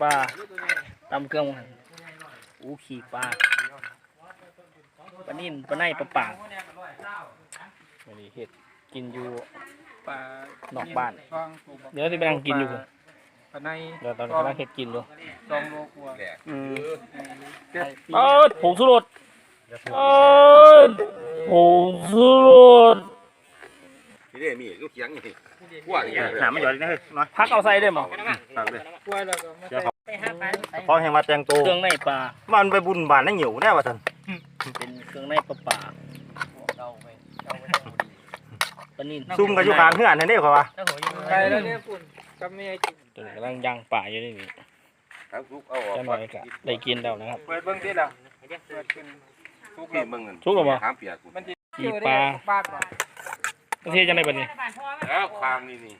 ปลาตำเครื่องมันอู้ขี่ปลาปลานิ่นปลาในปลาป่างวันนี้เห็ดกินอยู่ปลานอกบ้านฟองปลูกเดี๋ยวที่ไปนั่งกินอยู่ปลาในเดี๋ยวตอนนี้กำลังเห็ดกินอยู่สองโลกว่าอืมเจ็ดเออผงสุรสเออผงสุรส นี่เด้มีลูกเขียงนี่กว่าอย่างหาไม่หย่อยนะเฮ้ยน้อยพักเอาใส่ได้มั้งฝากเลยกล้วยแล้วก็ไม่ใส่พอแห่งมาแต่งตัวเครื่องในปลามันไปบุญบานนั่งหิวแน่ว่าท่านเป็นเครื่องในปลาป่าปลานิ่นซุ่มกันอยู่กลางเฮือนนั่นเด้เขาว่าใส่แล้วเนี่ยคุณกับเมียกินตัวนี้กำลังย่างป่าอยู่นี่นี่ทั้งทุกเอาออกจะหน่อยก็ได้กินแล้วนะครับเปิดเบิ้งที่ละเปิดขึ้นทุกนี่แล้วมึงนั่นทุกหรอบ่ถามเปียกกูมันจะขี่ปลาบ้านบ่ประ เทศจังไดบัดนี้แล้วคางนี่นี่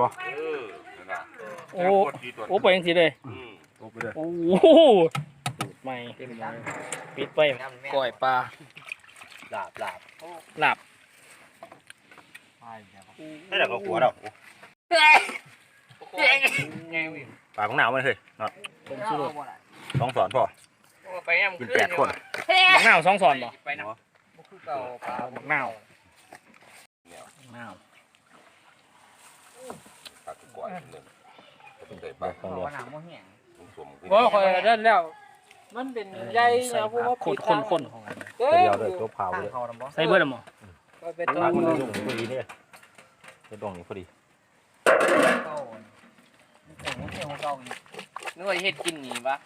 บ่เออนั่นล่ะโอ้โอ้ไปจังซี่เลยอืมโอ้ไปเลยโอ้โหสูตรใหม่ปิดไปก้อยปลาลาบลาบลาบไม่ได้ก็กลัวดอกปากของหนาวมันเฮ้ยเนาะผมสุรสต้องสอนพ่อกินแปดคนบักนาวสองสอนบ่ไปนะคือเก่าปลาบัก นาวบักนาวตัดกว่าหนึ่งต้องได้ไปคนเดียวหนังมันแห้งสมบ่คอยเดินแล้ว มันเป็นใยใส่เอาพวกผัว่ากคนคนคนของมันเด้เดียวเลยตัวเผาเลยใส่เบิดแล้วบ่ก็เป็นตัวปากมันเลยพอดีเนี่ยจะดองนี่พอดีเก่าเก่านึกว่าเฮ็ดกินนี่ปะ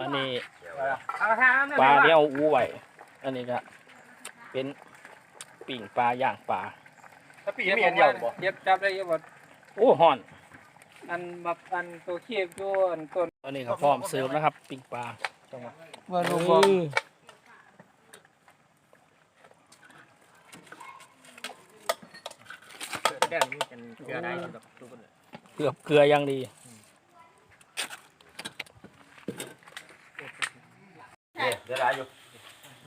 อันนี้เอาทางนั้นปลาที่เอาอู้ไว้อันนี้ก็เป็นปิ่งปลาย่างปลาถ้าปีมีอันเดียวบ่เย็บจับได้เยอะบ่โอ้ห่อน อันแบบอันตัวเคียบอยู่อันต้นอันนี้ก็พร้อมเสิร์ฟนะครับ ปิ่งปลาว่าเอลูกบ่อแก่นนี่เป็นเกลือได้แบบเกือบเกลือยังดี เนี่ยเดี๋ยวได้อยู่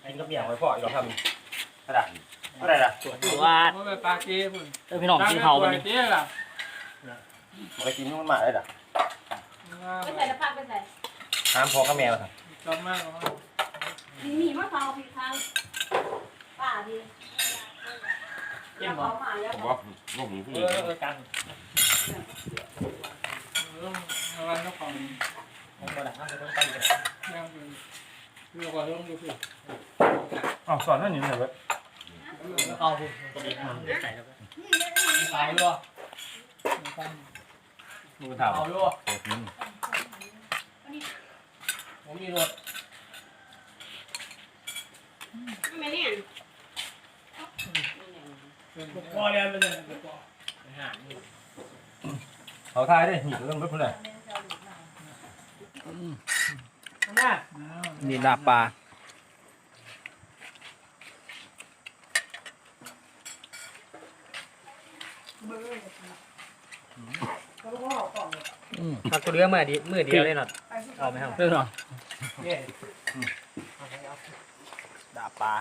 กินกับเมียไว้พ่ออีกแล้วทำกระดาษก็ได้ละสวยสวัสดบ่ไปปลาเก้พุ่นเออพี่น้องกินเผาวันนี้เจ้ล่ะไปกินมันมาได้ละไปใส่ละพักไปใส่ห้ามพ่อกับแม่มาทจำมากมีหมีมะพร้าวพี่ทางป้าพี่กินมะพบ่ร้าวมาแล้วผมว่าลูกหมูเออเออกันเอาวันของผมบ่ได้เอาไปต้องไปเลยยัง เป็นเรียกว่าเรื่องดูสิำอ๋อสอนนั่นนี่เลยเว้ยเอาคุณพอดีมันใส่แล้วไปด้วยมือถามเอาด้วยผมมีรถไม่เนี่ยพอแล้วไปเลยเขาทายได้หยิบเรื่องรถคนไหน นี่ลาบปลาผักตัวเรือมือดีมือเดียวได้หนอเอาไหมครับเรื่องหรอดาบปลา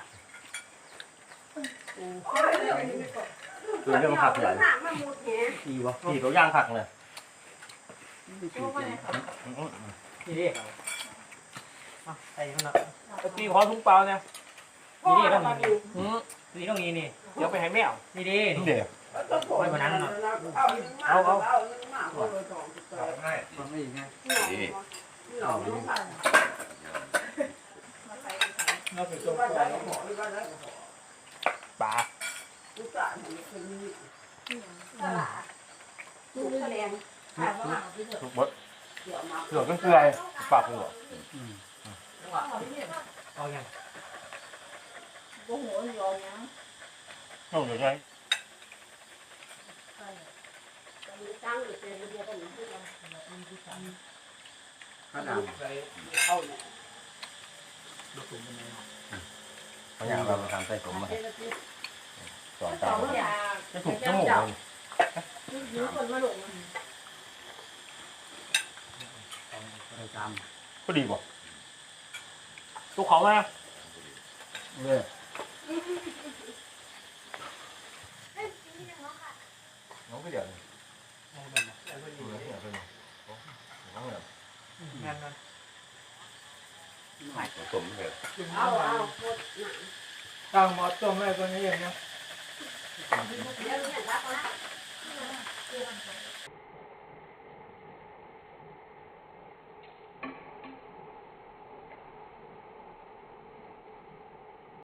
คือเรื่องผักใหญ่หนังมาหมดเนี่ยดีวะดีตัวย่างผักเลยนี่ ดิใส่มันละตีขอถุงเปล่าเนี่ยนี่ดิต้องมีอืมนี่ต้องมีนี่ เดี๋ยวไปให้แมวนี่ดิเด็กไว้บนนั้นเนาะเอาเอานี่เราไปจบปลาลูกแสดงถูกหมดเหลือก็เกลือปากเหลือ เอาอย่างโอ้โหยอมยังน้องเหลือไงตั้งอยู่เป็นเดียวกันอยู่ที่เราข้าวหนามเขาอยากเราทำใส่ผมมาสอนสตาอมงอย่างจะถูกจมูกเลยยืมคนมาหลงพอดีบ่ตุกเขาไหมเลยก็เดี๋ยวมองแบบไอ้พ ทุกของมาเลยน้องก็เดี๋ยวสมเลยเอาเอาตั้งหมอต้มไว้ตรงนี้อย่างเงี้ย